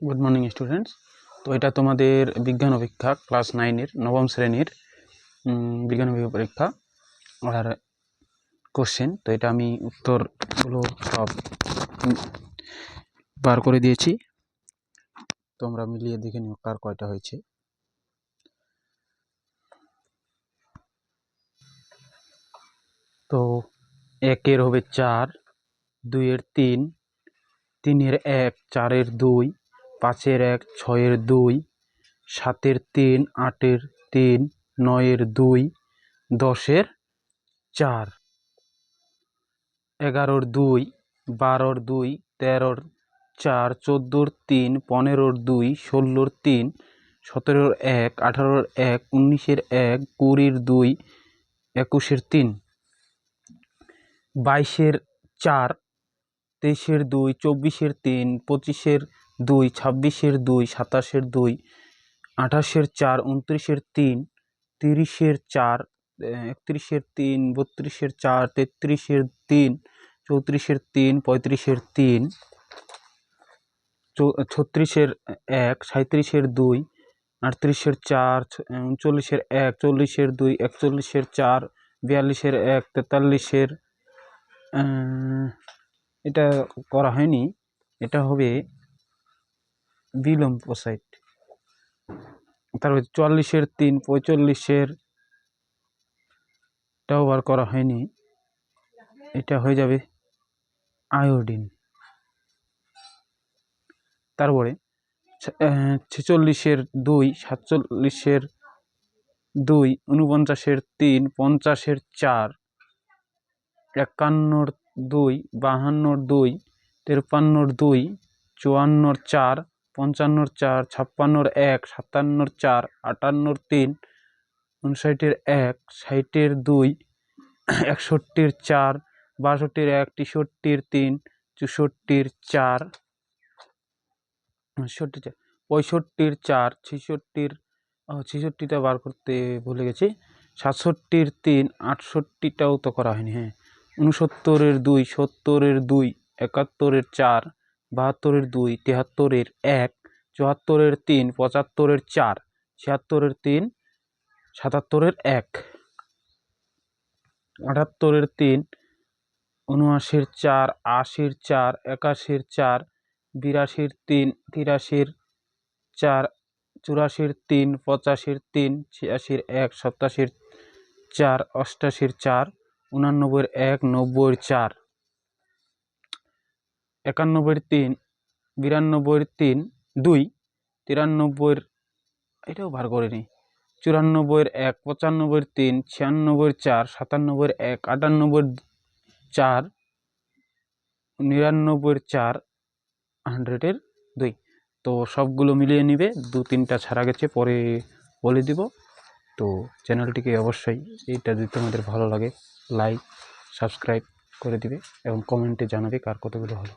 Good morning students তো এটা তোমাদের বিজ্ঞান অপেক্ষা ক্লাস নাইনের নবম শ্রেণির বিজ্ঞান অভিজ্ঞ পরীক্ষা আর কোশ্চেন তো এটা আমি উত্তরগুলো সব বার করে দিয়েছি। তোমরা মিলিয়ে দেখে নিও কার কয়টা হয়েছে। তো একের হবে চার, দুইয়ের তিন, তিনের এক, চারের দুই পাঁচের এক, ছয়ের দুই, সাতের তিন, আটের তিন, নয়ের দুই, দশের চার। এগারোর দুই, বারোর দুই, তেরোর চার, চোদ্দোর তিন, পনেরোর দুই, ষোলোর তিন, সতেরোর এক, আঠারোর এক, উনিশের এক, কুড়ির দুই, একুশের তিন। বাইশের চার, তেইশের দুই, চব্বিশের তিন, পঁচিশের দুই, ছাব্বিশের দুই, সাতাশের দুই, আঠাশের চার, উনত্রিশের তিন, তিরিশের চার একত্রিশের তিন, বত্রিশের চার, তেত্রিশের তিন, চৌত্রিশের তিন, পঁয়ত্রিশের তিন ছত্রিশের এক সাঁত্রিশের দুই, আটত্রিশের চার উনচল্লিশের এক, চল্লিশের দুই, একচল্লিশের চার, বিয়াল্লিশের এক, তেতাল্লিশের এটা করা হয়নি। এটা হবে বিলম্ব সাইড তারপর চুয়াল্লিশের তিন পঁয়তাল্লিশের এটাও করা হয়নি। এটা হয়ে যাবে আয়োডিন তারপরে ছেচল্লিশের দুই, সাতচল্লিশের দুই উনপঞ্চাশের তিন, পঞ্চাশের চার, একান্নর দুই, বাহান্নর দুই তেপ্পান্নর দুই, চুয়ান্নর চার পঞ্চান্নর চার, ছাপ্পান্নর এক, সাতান্নর চার, আটান্নর তিন উনষাটের এক, ষাটের দুই, একষট্টির চার, বাষট্টির এক, তেষট্টির তিন, চৌষট্টির চার ষট্টি চার, পঁয়ষট্টির চার, ছেষট্টির ছেষট্টিটা বার করতে ভুলে গেছি। সাতষট্টির তিন, আটষট্টিটাও তো করা হয়নি হ্যাঁ। উনসত্তরের দুই, সত্তরের দুই, একাত্তরের চার, বাহাত্তরের দুই, তেহাত্তরের এক চুয়াত্তরের তিন, পঁচাত্তরের চার, ছিয়াত্তরের তিন, সাতাত্তরের এক। আটাত্তরের তিন, উনআশির চার, আশির চার, একাশির চার, বিরাশির তিন, তিরাশির চার, চুরাশির তিন, পঁচাশির তিন, ছিয়াশির এক, সপ্তাশির চার, অষ্টাশির চার, উনানব্বইয়ের এক, নব্বইয়ের চার। একানব্বইয়ের তিন বিরানব্বইয়ের তিন দুই, তিরানব্বইয়ের, এটাও বার করিনি, চুরানব্বইয়ের এক, পঁচানব্বইয়ের তিন, ছিয়ানব্বইয়ের চার, সাতানব্বইয়ের এক, আটানব্বইয়ের চার, নিরানব্বইয়ের চার, হান্ড্রেডের দুই। তো সবগুলো মিলিয়ে নিবে, দু তিনটা ছাড়া গেছে, পরে বলে দিব। তো চ্যানেলটিকে অবশ্যই এইটা যদি তোমাদের ভালো লাগে, লাইক, সাবস্ক্রাইব করে দিবে এবং কমেন্টে জানাবে কার কতগুলো হলো।